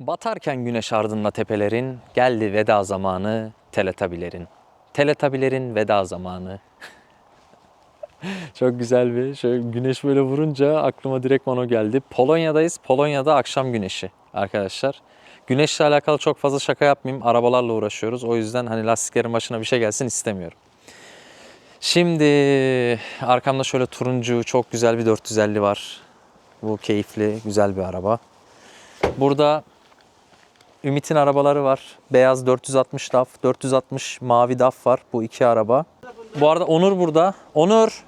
Batarken güneş ardında tepelerin, geldi veda zamanı teletabilerin. Teletabilerin veda zamanı. Çok güzel bir şöyle güneş böyle vurunca aklıma direkt o geldi. Polonya'dayız. Polonya'da akşam güneşi arkadaşlar. Güneşle alakalı çok fazla şaka yapmayayım. Arabalarla uğraşıyoruz. O yüzden hani lastiklerin başına bir şey gelsin istemiyorum. Şimdi arkamda şöyle turuncu çok güzel bir 450 var. Bu keyifli, güzel bir araba. Burada Ümit'in arabaları var. Beyaz 460 DAF, 460 mavi DAF var. Bu iki araba. Bu arada Onur burada. Onur,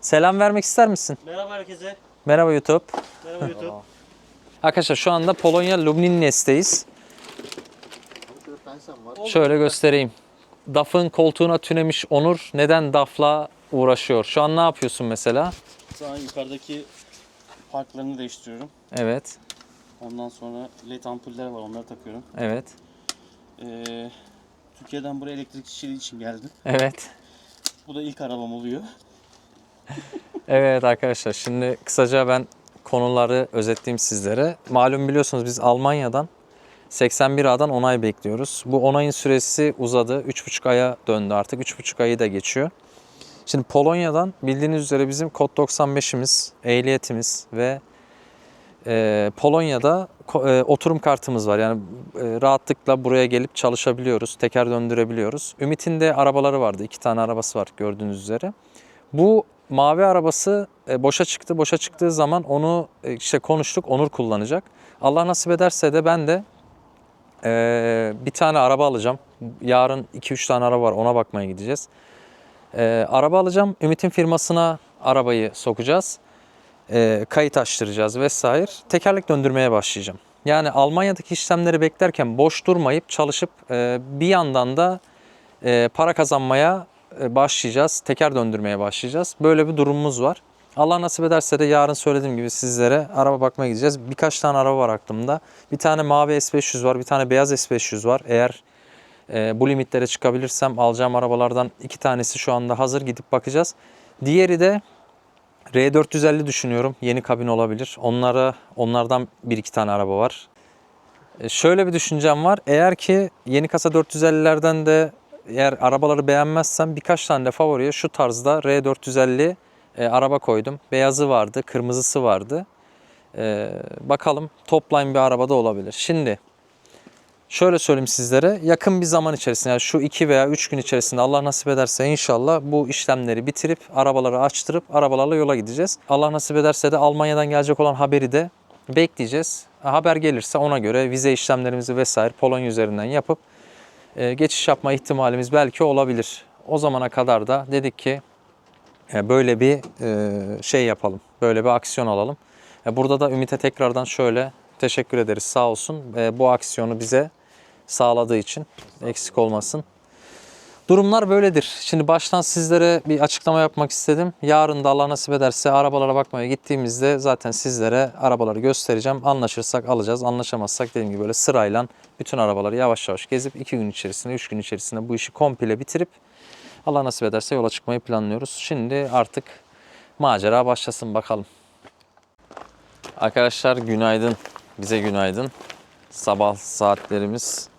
selam vermek ister misin? Merhaba herkese. Merhaba YouTube. Merhaba YouTube. Arkadaşlar şu anda Polonya Lubninnes'teyiz. Şöyle göstereyim. DAF'ın koltuğuna tünemiş Onur neden DAF'la uğraşıyor? Şu an ne yapıyorsun mesela? Şu an yukarıdaki parklarını değiştiriyorum. Evet, Ondan sonra led ampuller var onları takıyorum. evet, Ee, Türkiye'den buraya elektrik işçiliği için geldim. evet. Bu da ilk arabam oluyor. Evet arkadaşlar şimdi kısaca ben konuları özetleyeyim sizlere. Malum biliyorsunuz biz Almanya'dan 81 A'dan onay bekliyoruz. Bu onayın süresi uzadı. 3,5 aya döndü artık. 3,5 ayı da geçiyor. Şimdi Polonya'dan bildiğiniz üzere bizim kod 95'imiz, ehliyetimiz ve e, Polonya'da e, oturum kartımız var. Yani e, rahatlıkla buraya gelip çalışabiliyoruz, teker döndürebiliyoruz. Ümit'in de arabaları vardı. iki tane arabası var gördüğünüz üzere. Bu mavi arabası e, boşa çıktı. Boşa çıktığı zaman onu e, işte konuştuk. Onur kullanacak. Allah nasip ederse de ben de e, bir tane araba alacağım. Yarın 2-3 tane araba var. Ona bakmaya gideceğiz. E, araba alacağım. Ümit'in firmasına arabayı sokacağız. E, kayıt açtıracağız vesaire. Tekerlek döndürmeye başlayacağım. Yani Almanya'daki işlemleri beklerken boş durmayıp çalışıp e, bir yandan da e, para kazanmaya e, başlayacağız. Teker döndürmeye başlayacağız. Böyle bir durumumuz var. Allah nasip ederse de yarın söylediğim gibi sizlere araba bakmaya gideceğiz. Birkaç tane araba var aklımda. Bir tane mavi S500 var, bir tane beyaz S500 var. Eğer e, bu limitlere çıkabilirsem alacağım arabalardan iki tanesi şu anda hazır gidip bakacağız. Diğeri de R450 düşünüyorum. Yeni kabin olabilir. Onlara onlardan bir iki tane araba var. E, Şöyle bir düşüncem var. Eğer ki yeni kasa 450'lerden de eğer arabaları beğenmezsem birkaç tane de favoriye şu tarzda R450 e, araba koydum. Beyazı vardı, kırmızısı vardı. E, bakalım topline bir arabada olabilir. Şimdi şöyle söyleyeyim sizlere yakın bir zaman içerisinde yani şu 2 veya 3 gün içerisinde Allah nasip ederse inşallah bu işlemleri bitirip arabaları açtırıp arabalarla yola gideceğiz. Allah nasip ederse de Almanya'dan gelecek olan haberi de bekleyeceğiz. Haber gelirse ona göre vize işlemlerimizi vesaire Polonya üzerinden yapıp e, geçiş yapma ihtimalimiz belki olabilir. O zamana kadar da dedik ki e, böyle bir e, şey yapalım. Böyle bir aksiyon alalım. E, Burada da Ümit'e tekrardan şöyle teşekkür ederiz sağ olsun. E, Bu aksiyonu bize sağladığı için eksik olmasın. Durumlar böyledir. Şimdi baştan sizlere bir açıklama yapmak istedim. Yarın da Allah nasip ederse arabalara bakmaya gittiğimizde zaten sizlere arabaları göstereceğim. Anlaşırsak alacağız. Anlaşamazsak dediğim gibi böyle sırayla bütün arabaları yavaş yavaş gezip 2 gün içerisinde, 3 gün içerisinde bu işi komple bitirip Allah nasip ederse yola çıkmayı planlıyoruz. Şimdi artık macera başlasın bakalım. Arkadaşlar günaydın. Bize günaydın. Sabah saatlerimiz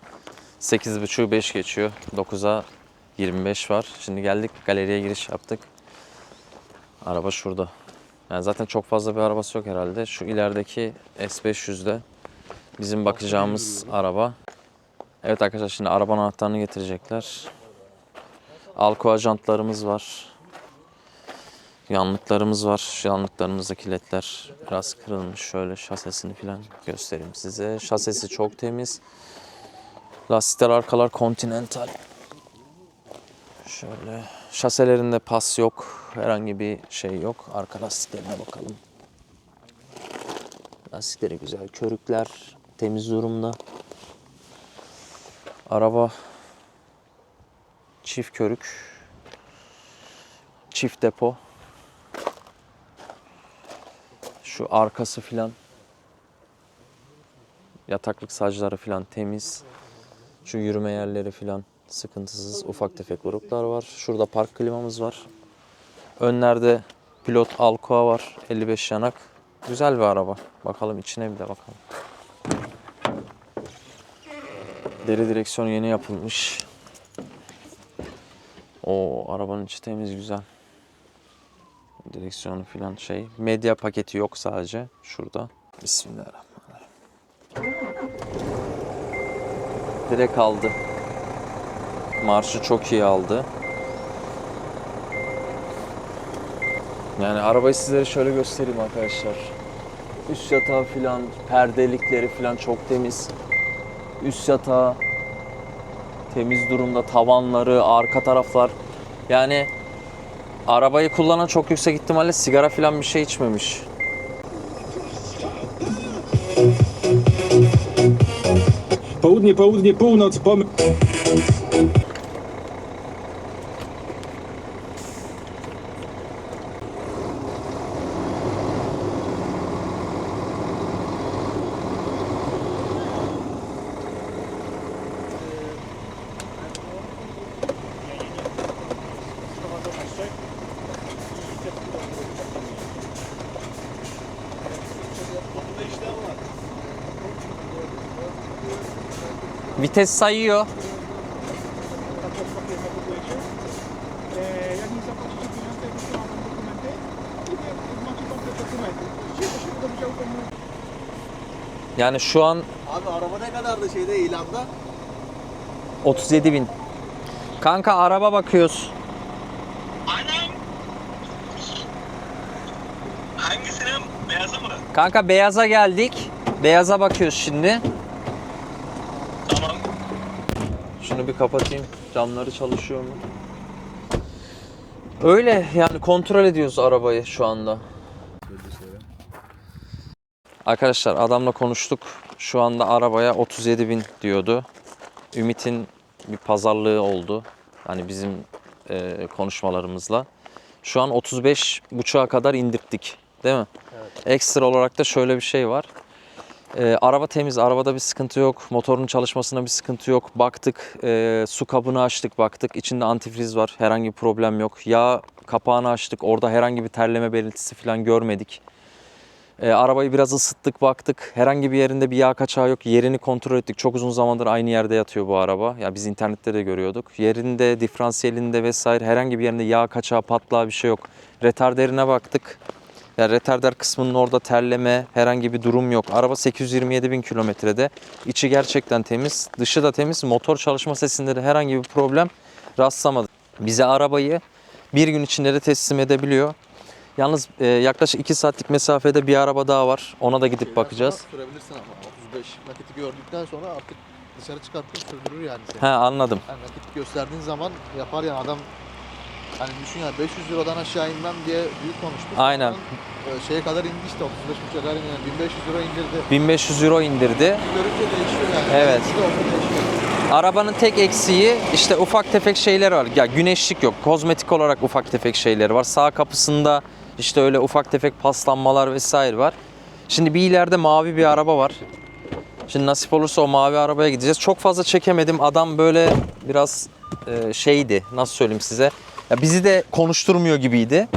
8.30 5 geçiyor. 9'a 25 var. Şimdi geldik galeriye giriş yaptık. Araba şurada. Yani zaten çok fazla bir arabası yok herhalde. Şu ilerideki S500'de bizim bakacağımız araba. Evet arkadaşlar şimdi arabanın anahtarını getirecekler. Alkoa jantlarımız var. Yanlıklarımız var. Yanlıklarımızdaki ledler biraz kırılmış. Şöyle şasesini falan göstereyim size. Şasesi çok temiz. Lastikler arkalar Continental. Şöyle şaselerinde pas yok. Herhangi bir şey yok. Arka lastiklerine bakalım. Lastikleri güzel. Körükler temiz durumda. Araba çift körük. Çift depo. Şu arkası filan yataklık sacları filan temiz. Şu yürüme yerleri filan sıkıntısız. Ufak tefek gruplar var. Şurada park klimamız var. Önlerde pilot Alcoa var. 55 yanak. Güzel bir araba. Bakalım içine bir de bakalım. Geri direksiyon yeni yapılmış. O arabanın içi temiz güzel. Direksiyonu falan şey. Medya paketi yok sadece şurada. Bismillahirrahmanirrahim. Direkt aldı. Marşı çok iyi aldı. Yani arabayı sizlere şöyle göstereyim arkadaşlar. Üst yatağı filan, perdelikleri filan çok temiz. Üst yatağı temiz durumda, tavanları, arka taraflar. Yani arabayı kullanan çok yüksek ihtimalle sigara filan bir şey içmemiş. Południe, południe, północ, pom... Wydziału Komunikacji. Yani şu an Abi araba ne kadardı şeyde ilanda? 37 bin. Kanka araba bakıyoruz. Anam. Hangisine? Beyazı mı? Kanka beyaza geldik. Beyaza bakıyoruz şimdi. Tamam. Şunu bir kapatayım. Camları çalışıyor mu? Öyle yani kontrol ediyoruz arabayı şu anda. Arkadaşlar adamla konuştuk. Şu anda arabaya 37 bin diyordu. Ümit'in bir pazarlığı oldu. Hani bizim e, konuşmalarımızla. Şu an 35 buçuğa kadar indirttik. Değil mi? Ekstra olarak da şöyle bir şey var. Ee, araba temiz, arabada bir sıkıntı yok. Motorun çalışmasına bir sıkıntı yok. Baktık, e, su kabını açtık, baktık. İçinde antifriz var, herhangi bir problem yok. Yağ kapağını açtık, orada herhangi bir terleme belirtisi falan görmedik. Ee, arabayı biraz ısıttık, baktık. Herhangi bir yerinde bir yağ kaçağı yok. Yerini kontrol ettik. Çok uzun zamandır aynı yerde yatıyor bu araba. Ya biz internette de görüyorduk. Yerinde, diferansiyelinde vesaire herhangi bir yerinde yağ kaçağı, patlağı bir şey yok. Retarderine baktık. Ya retarder kısmının orada terleme, herhangi bir durum yok. Araba 827 bin kilometrede. İçi gerçekten temiz, dışı da temiz. Motor çalışma sesinde de herhangi bir problem rastlamadık. Bize arabayı bir gün içinde de teslim edebiliyor. Yalnız e, yaklaşık 2 saatlik mesafede bir araba daha var. Ona da gidip bakacağız. Sürebilirsin ama 35 nakiti gördükten sonra artık dışarı çıkartıp sürdürür yani seni. He anladım. Yani nakit gösterdiğin zaman yapar yani adam Hani düşün ya 500 Euro'dan aşağı inmem diye büyük konuştu. Aynen. Sonradan, e, şeye kadar indi işte 35 buçuğa kadar indi. Yani 1500 euro indirdi. 1500 euro indirdi. Görünce değişiyor yani. Evet. Değişiyor. Arabanın tek eksiği işte ufak tefek şeyler var. Ya güneşlik yok. Kozmetik olarak ufak tefek şeyleri var. Sağ kapısında işte öyle ufak tefek paslanmalar vesaire var. Şimdi bir ileride mavi bir araba var. Şimdi nasip olursa o mavi arabaya gideceğiz. Çok fazla çekemedim. Adam böyle biraz e, şeydi. Nasıl söyleyeyim size? Ya bizi de konuşturmuyor gibiydi.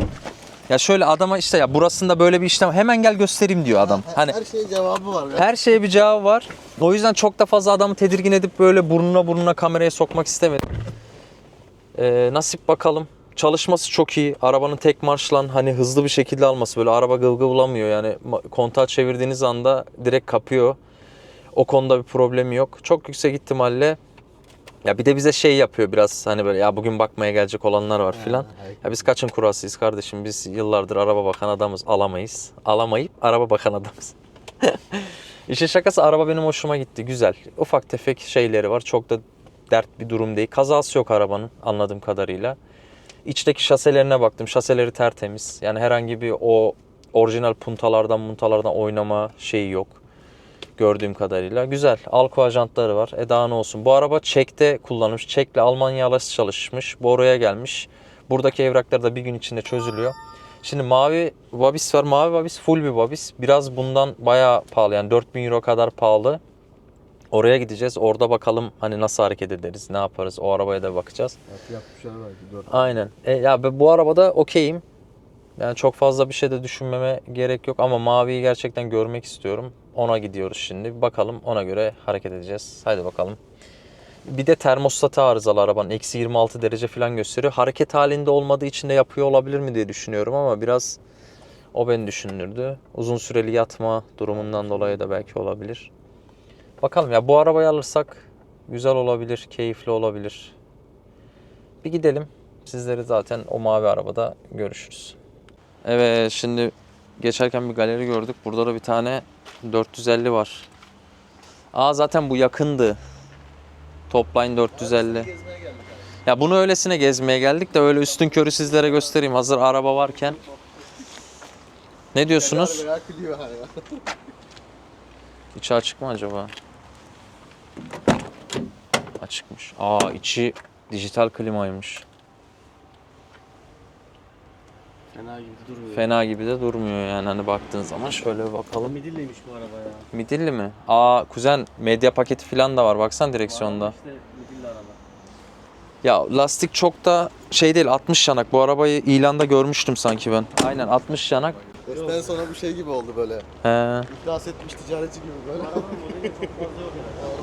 Ya şöyle adama işte ya burasında böyle bir işlem hemen gel göstereyim diyor adam. Hani Her şeyin cevabı var. ya. her şeye bir cevabı var. O yüzden çok da fazla adamı tedirgin edip böyle burnuna burnuna kameraya sokmak istemedim. Ee, nasip bakalım. Çalışması çok iyi. Arabanın tek marşlan hani hızlı bir şekilde alması. Böyle araba gılgıvlamıyor. Yani kontağı çevirdiğiniz anda direkt kapıyor. O konuda bir problemi yok. Çok yüksek ihtimalle ya bir de bize şey yapıyor biraz hani böyle ya bugün bakmaya gelecek olanlar var filan. Ya biz kaçın kurasıyız kardeşim biz yıllardır araba bakan adamız alamayız. Alamayıp araba bakan adamız. İşin şakası araba benim hoşuma gitti güzel. Ufak tefek şeyleri var çok da dert bir durum değil. Kazası yok arabanın anladığım kadarıyla. İçteki şaselerine baktım şaseleri tertemiz. Yani herhangi bir o orijinal puntalardan muntalardan oynama şeyi yok. Gördüğüm kadarıyla. Güzel. Alcoa jantları var. E daha ne olsun. Bu araba Çek'te kullanılmış. Çek'le Almanya arası çalışmış. Bu oraya gelmiş. Buradaki evraklar da bir gün içinde çözülüyor. Şimdi mavi Vabis var. Mavi Vabis full bir Vabis. Biraz bundan bayağı pahalı. Yani 4000 euro kadar pahalı. Oraya gideceğiz. Orada bakalım hani nasıl hareket ederiz, ne yaparız. O arabaya da bakacağız. Yapmışlar belki 4 Aynen. E, ya bu arabada okeyim. Yani çok fazla bir şey de düşünmeme gerek yok ama maviyi gerçekten görmek istiyorum. Ona gidiyoruz şimdi. Bakalım ona göre hareket edeceğiz. Haydi bakalım. Bir de termostatı arızalı arabanın. Eksi 26 derece falan gösteriyor. Hareket halinde olmadığı için de yapıyor olabilir mi diye düşünüyorum ama biraz o beni düşündürdü. Uzun süreli yatma durumundan dolayı da belki olabilir. Bakalım ya bu arabayı alırsak güzel olabilir, keyifli olabilir. Bir gidelim. Sizleri zaten o mavi arabada görüşürüz. Evet şimdi geçerken bir galeri gördük. Burada da bir tane 450 var. Aa zaten bu yakındı. Topline 450. Ya bunu öylesine gezmeye geldik de öyle üstün körü sizlere göstereyim hazır araba varken. Ne diyorsunuz? İçi açık mı acaba? Açıkmış. Aa içi dijital klimaymış. Fena gibi durmuyor. Fena gibi de durmuyor yani hani baktığın zaman şöyle bir bakalım. Midilliymiş bu araba ya. Midilli mi? Aa kuzen medya paketi falan da var baksana direksiyonda. İşte midilli araba. Ya lastik çok da şey değil 60 yanak. Bu arabayı ilanda görmüştüm sanki ben. Aynen 60 yanak. Sesten sonra bu şey gibi oldu böyle. He. İflas etmiş ticaretçi gibi böyle. Oradan biraz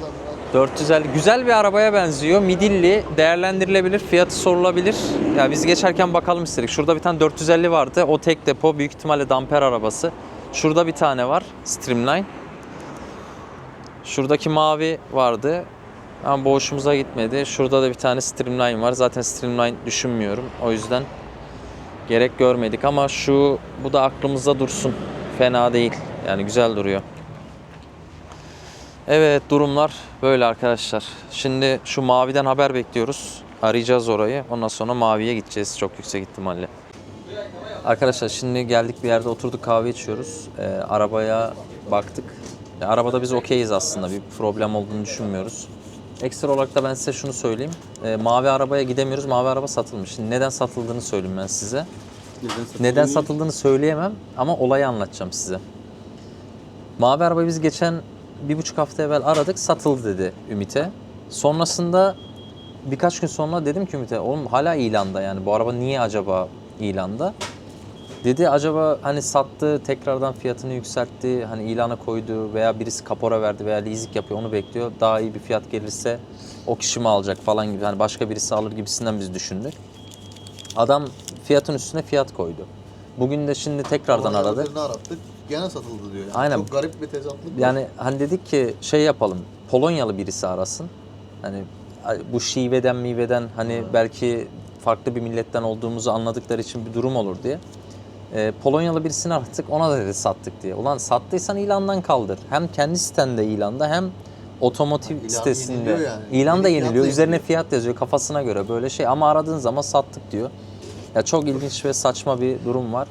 450 güzel bir arabaya benziyor. Midilli değerlendirilebilir, fiyatı sorulabilir. Ya biz geçerken bakalım istedik. Şurada bir tane 450 vardı. O tek depo büyük ihtimalle damper arabası. Şurada bir tane var Streamline. Şuradaki mavi vardı. Ama bu hoşumuza gitmedi. Şurada da bir tane Streamline var. Zaten Streamline düşünmüyorum. O yüzden gerek görmedik ama şu bu da aklımızda dursun. Fena değil. Yani güzel duruyor. Evet durumlar böyle arkadaşlar. Şimdi şu maviden haber bekliyoruz. Arayacağız orayı. Ondan sonra maviye gideceğiz çok yüksek ihtimalle. Arkadaşlar şimdi geldik bir yerde oturduk kahve içiyoruz. Ee, arabaya baktık. Ya, arabada biz okeyiz aslında. Bir problem olduğunu düşünmüyoruz. Ekstra olarak da ben size şunu söyleyeyim. Ee, mavi arabaya gidemiyoruz. Mavi araba satılmış. Şimdi neden satıldığını söyleyeyim ben size. Neden satılıyor? Neden satıldığını söyleyemem ama olayı anlatacağım size. Mavi arabayı biz geçen bir buçuk hafta evvel aradık satıldı dedi Ümit'e. Sonrasında birkaç gün sonra dedim ki Ümit'e oğlum hala ilanda yani bu araba niye acaba ilanda? Dedi acaba hani sattı tekrardan fiyatını yükseltti hani ilana koydu veya birisi kapora verdi veya leasing yapıyor onu bekliyor. Daha iyi bir fiyat gelirse o kişi mi alacak falan gibi hani başka birisi alır gibisinden biz düşündük. Adam fiyatın üstüne fiyat koydu. Bugün de şimdi tekrardan arattık. Gene satıldı diyor yani. Aynen. Çok garip bir tezatlık. var. Yani hani dedik ki şey yapalım. Polonyalı birisi arasın. Hani bu şiveden miveden hani belki farklı bir milletten olduğumuzu anladıkları için bir durum olur diye. Ee, Polonyalı birisini arattık ona da dedi sattık diye. Ulan sattıysan ilandan kaldır. Hem kendi sitende ilanda hem otomotiv İlan sitesinde. yani. İlan da Yeni fiyat yeniliyor. da Üzerine yeniliyor. fiyat yazıyor kafasına göre böyle şey. Ama aradığın zaman sattık diyor. Ya çok ilginç ve saçma bir durum var.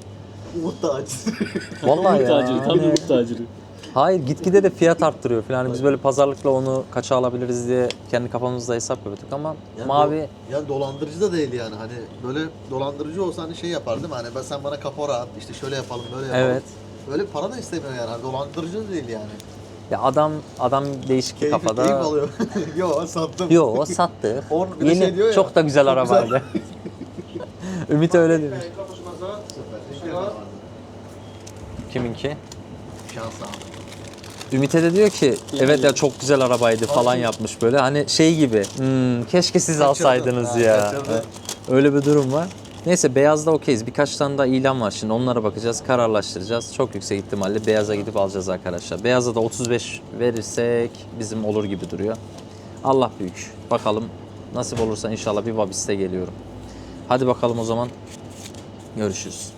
Umut aciz. Vallahi Umut ya. taciri, tam bir umut taciri. Hayır gitgide de fiyat arttırıyor falan. Hani Biz böyle pazarlıkla onu kaça alabiliriz diye kendi kafamızda hesap yapıyorduk ama Yani mavi do- yani dolandırıcı da değil yani. Hani böyle dolandırıcı olsa hani şey yapar değil mi? Hani ben sen bana kapora at, işte şöyle yapalım, böyle yapalım. evet. Öyle para da istemiyor yani. Hani dolandırıcı da değil yani. Ya adam adam değişik bir Keyif, kafada. keyif alıyor. Yo sattım. Yo o sattı. On- bir de Yeni şey diyor ya, çok da güzel çok güzel. arabaydı. Ümit öyle demiş. Kiminki? Şans abi. Ümit'e de diyor ki evet ya çok güzel arabaydı falan yapmış böyle. Hani şey gibi "Hmm, keşke siz alsaydınız Ha, ya. kaçırdı. Öyle bir durum var. Neyse beyazda okeyiz. Birkaç tane daha ilan var şimdi onlara bakacağız. Kararlaştıracağız. Çok yüksek ihtimalle beyaza gidip alacağız arkadaşlar. Beyaza da 35 verirsek bizim olur gibi duruyor. Allah büyük. Bakalım nasip olursa inşallah bir Vabis'te geliyorum. Hadi bakalım o zaman. Görüşürüz.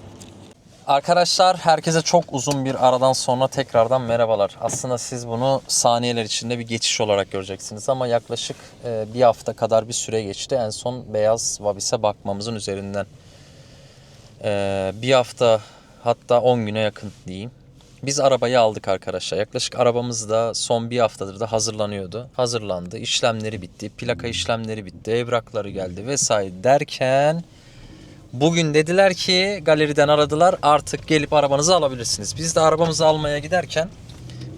Arkadaşlar herkese çok uzun bir aradan sonra tekrardan merhabalar. Aslında siz bunu saniyeler içinde bir geçiş olarak göreceksiniz ama yaklaşık e, bir hafta kadar bir süre geçti. En son beyaz Vabis'e bakmamızın üzerinden. E, bir hafta hatta 10 güne yakın diyeyim. Biz arabayı aldık arkadaşlar. Yaklaşık arabamız da son bir haftadır da hazırlanıyordu. Hazırlandı. işlemleri bitti. Plaka işlemleri bitti. Evrakları geldi vesaire derken Bugün dediler ki galeriden aradılar artık gelip arabanızı alabilirsiniz. Biz de arabamızı almaya giderken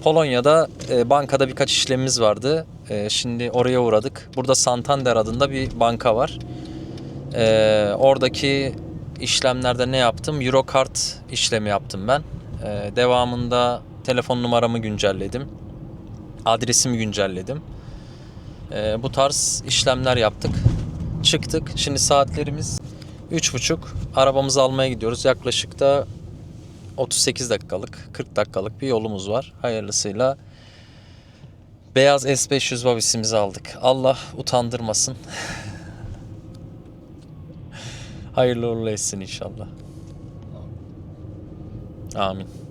Polonya'da e, bankada birkaç işlemimiz vardı. E, şimdi oraya uğradık. Burada Santander adında bir banka var. E, oradaki işlemlerde ne yaptım? Eurokart işlemi yaptım ben. E, devamında telefon numaramı güncelledim. Adresimi güncelledim. Ee, bu tarz işlemler yaptık. Çıktık. Şimdi saatlerimiz 3.30. Arabamızı almaya gidiyoruz. Yaklaşık da 38 dakikalık, 40 dakikalık bir yolumuz var. Hayırlısıyla beyaz S500 babisimizi aldık. Allah utandırmasın. Hayırlı uğurlu etsin inşallah. Amin.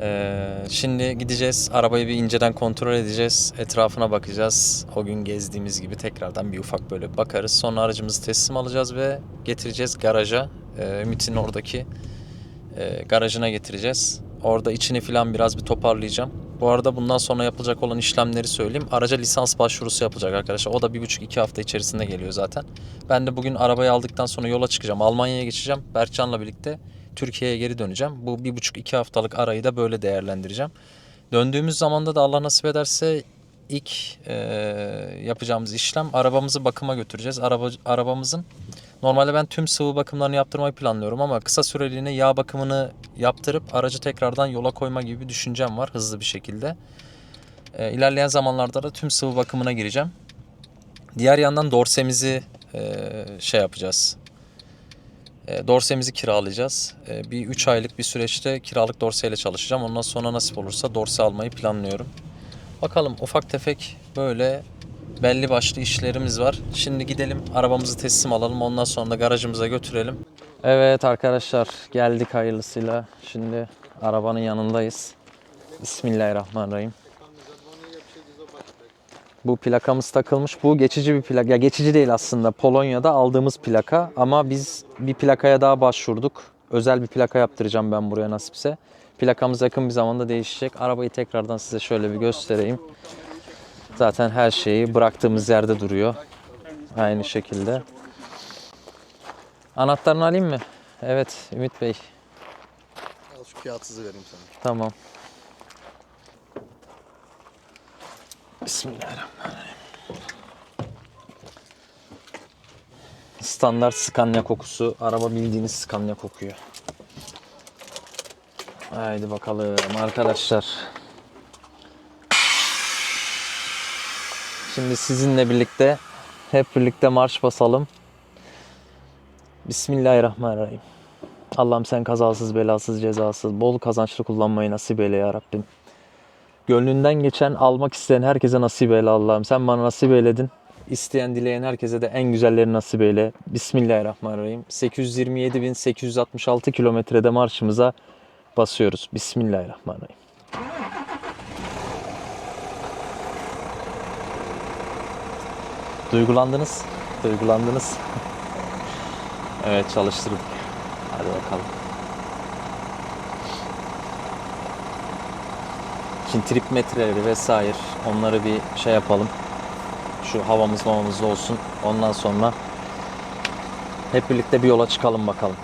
Ee, şimdi gideceğiz. Arabayı bir inceden kontrol edeceğiz. Etrafına bakacağız. O gün gezdiğimiz gibi tekrardan bir ufak böyle bakarız. Sonra aracımızı teslim alacağız ve getireceğiz garaja. Ee, Ümit'in oradaki e, garajına getireceğiz. Orada içini falan biraz bir toparlayacağım. Bu arada bundan sonra yapılacak olan işlemleri söyleyeyim. Araca lisans başvurusu yapılacak arkadaşlar. O da bir buçuk iki hafta içerisinde geliyor zaten. Ben de bugün arabayı aldıktan sonra yola çıkacağım. Almanya'ya geçeceğim. Berkcan'la birlikte Türkiye'ye geri döneceğim. Bu bir buçuk iki haftalık arayı da böyle değerlendireceğim. Döndüğümüz zamanda da Allah nasip ederse ilk e, yapacağımız işlem arabamızı bakıma götüreceğiz. Araba, arabamızın normalde ben tüm sıvı bakımlarını yaptırmayı planlıyorum ama kısa süreliğine yağ bakımını yaptırıp aracı tekrardan yola koyma gibi bir düşüncem var hızlı bir şekilde. E, ilerleyen zamanlarda da tüm sıvı bakımına gireceğim. Diğer yandan dorsemizi e, şey yapacağız. E, dorsemizi kiralayacağız. E, bir 3 aylık bir süreçte kiralık dorseyle çalışacağım. Ondan sonra nasip olursa dorse almayı planlıyorum. Bakalım ufak tefek böyle belli başlı işlerimiz var. Şimdi gidelim arabamızı teslim alalım. Ondan sonra da garajımıza götürelim. Evet arkadaşlar geldik hayırlısıyla. Şimdi arabanın yanındayız. Bismillahirrahmanirrahim. Bu plakamız takılmış. Bu geçici bir plaka. Ya geçici değil aslında. Polonya'da aldığımız plaka ama biz bir plakaya daha başvurduk. Özel bir plaka yaptıracağım ben buraya nasipse. Plakamız yakın bir zamanda değişecek. Arabayı tekrardan size şöyle bir göstereyim. Zaten her şeyi bıraktığımız yerde duruyor. Aynı şekilde. Anahtarını alayım mı? Evet Ümit Bey. Al şu kağıtsızı vereyim sana. Tamam. Bismillahirrahmanirrahim. Standart Scania kokusu. Araba bildiğiniz Scania kokuyor. Haydi bakalım arkadaşlar. Şimdi sizinle birlikte hep birlikte marş basalım. Bismillahirrahmanirrahim. Allah'ım sen kazasız, belasız, cezasız, bol kazançlı kullanmayı nasip eyle ya Rabbim. Gönlünden geçen, almak isteyen herkese nasip eyle Allah'ım. Sen bana nasip eyledin. İsteyen, dileyen herkese de en güzelleri nasip eyle. Bismillahirrahmanirrahim. 827.866 kilometrede marşımıza basıyoruz. Bismillahirrahmanirrahim. Duygulandınız. Duygulandınız. evet çalıştırdık. Hadi bakalım. Şimdi trip metreleri vesaire onları bir şey yapalım. Şu havamız mamamız olsun. Ondan sonra hep birlikte bir yola çıkalım bakalım.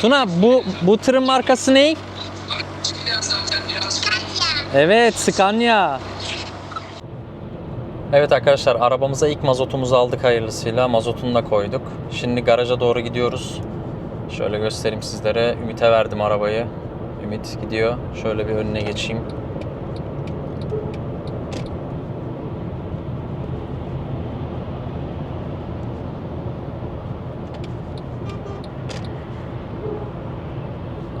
Tuna bu bu tırın markası ne? Evet Scania. Evet arkadaşlar arabamıza ilk mazotumuzu aldık hayırlısıyla. Mazotunu da koyduk. Şimdi garaja doğru gidiyoruz. Şöyle göstereyim sizlere. Ümit'e verdim arabayı. Ümit gidiyor. Şöyle bir önüne geçeyim.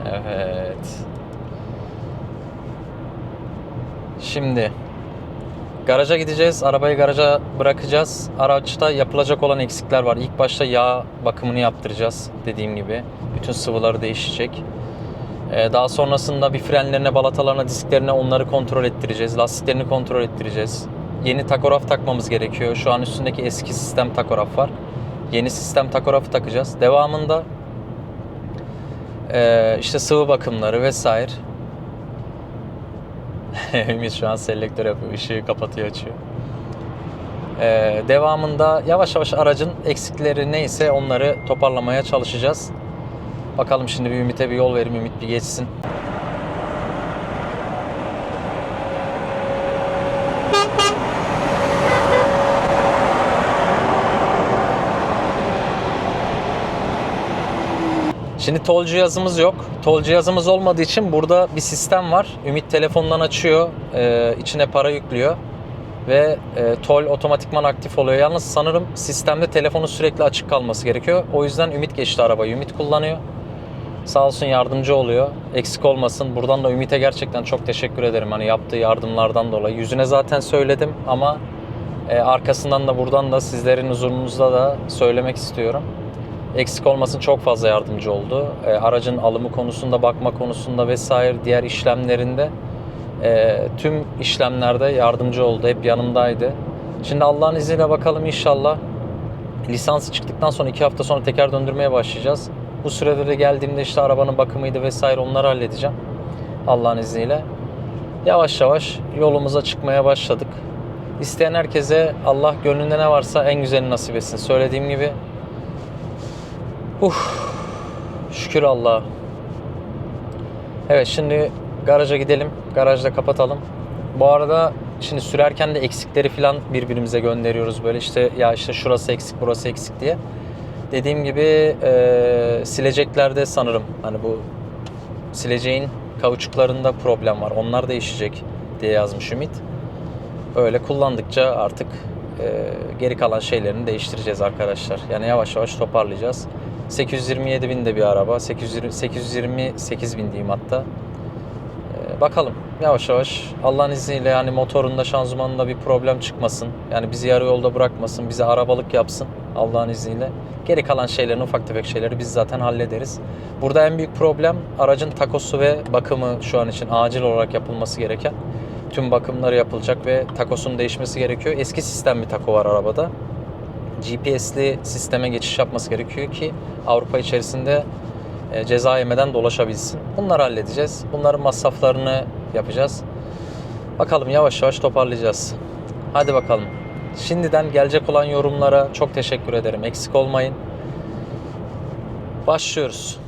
Evet. Şimdi Garaja gideceğiz. Arabayı garaja bırakacağız. Araçta yapılacak olan eksikler var. İlk başta yağ bakımını yaptıracağız. Dediğim gibi. Bütün sıvıları değişecek. Ee, daha sonrasında bir frenlerine, balatalarına, disklerine onları kontrol ettireceğiz. Lastiklerini kontrol ettireceğiz. Yeni takograf takmamız gerekiyor. Şu an üstündeki eski sistem takograf var. Yeni sistem takografı takacağız. Devamında ee, işte sıvı bakımları vesaire. Ümit şu an selektör yapıyor. Işığı kapatıyor açıyor. Ee, devamında yavaş yavaş aracın eksikleri neyse onları toparlamaya çalışacağız. Bakalım şimdi bir Ümit'e bir yol verim. Ümit bir geçsin. Şimdi tol cihazımız yok. Tol cihazımız olmadığı için burada bir sistem var. Ümit telefondan açıyor, e, içine para yüklüyor ve e, tol otomatikman aktif oluyor. Yalnız sanırım sistemde telefonu sürekli açık kalması gerekiyor. O yüzden Ümit geçti arabayı. Ümit kullanıyor. Sağ olsun yardımcı oluyor. Eksik olmasın. Buradan da Ümit'e gerçekten çok teşekkür ederim. Hani yaptığı yardımlardan dolayı. Yüzüne zaten söyledim ama e, arkasından da buradan da sizlerin huzurunuzda da söylemek istiyorum. Eksik olmasın çok fazla yardımcı oldu. E, aracın alımı konusunda, bakma konusunda vesaire diğer işlemlerinde e, tüm işlemlerde yardımcı oldu. Hep yanımdaydı. Şimdi Allah'ın izniyle bakalım inşallah lisansı çıktıktan sonra iki hafta sonra teker döndürmeye başlayacağız. Bu sürede de geldiğimde işte arabanın bakımıydı vesaire onları halledeceğim. Allah'ın izniyle. Yavaş yavaş yolumuza çıkmaya başladık. İsteyen herkese Allah gönlünde ne varsa en güzelini nasip etsin. Söylediğim gibi Uf, şükür Allah'a. Evet şimdi garaja gidelim. Garajda kapatalım. Bu arada şimdi sürerken de eksikleri falan birbirimize gönderiyoruz. Böyle işte ya işte şurası eksik burası eksik diye. Dediğim gibi e, sileceklerde sanırım hani bu sileceğin kauçuklarında problem var. Onlar değişecek diye yazmış Ümit. Öyle kullandıkça artık e, geri kalan şeylerini değiştireceğiz arkadaşlar. Yani yavaş yavaş toparlayacağız. 827 bin de bir araba. 820, 828 bin diyeyim hatta. Ee, bakalım yavaş yavaş Allah'ın izniyle yani motorunda şanzımanında bir problem çıkmasın. Yani bizi yarı yolda bırakmasın. Bize arabalık yapsın Allah'ın izniyle. Geri kalan şeylerin ufak tefek şeyleri biz zaten hallederiz. Burada en büyük problem aracın takosu ve bakımı şu an için acil olarak yapılması gereken. Tüm bakımları yapılacak ve takosun değişmesi gerekiyor. Eski sistem bir tako var arabada. GPS'li sisteme geçiş yapması gerekiyor ki Avrupa içerisinde e, ceza yemeden dolaşabilsin. Bunları halledeceğiz. Bunların masraflarını yapacağız. Bakalım yavaş yavaş toparlayacağız. Hadi bakalım. Şimdiden gelecek olan yorumlara çok teşekkür ederim. Eksik olmayın. Başlıyoruz.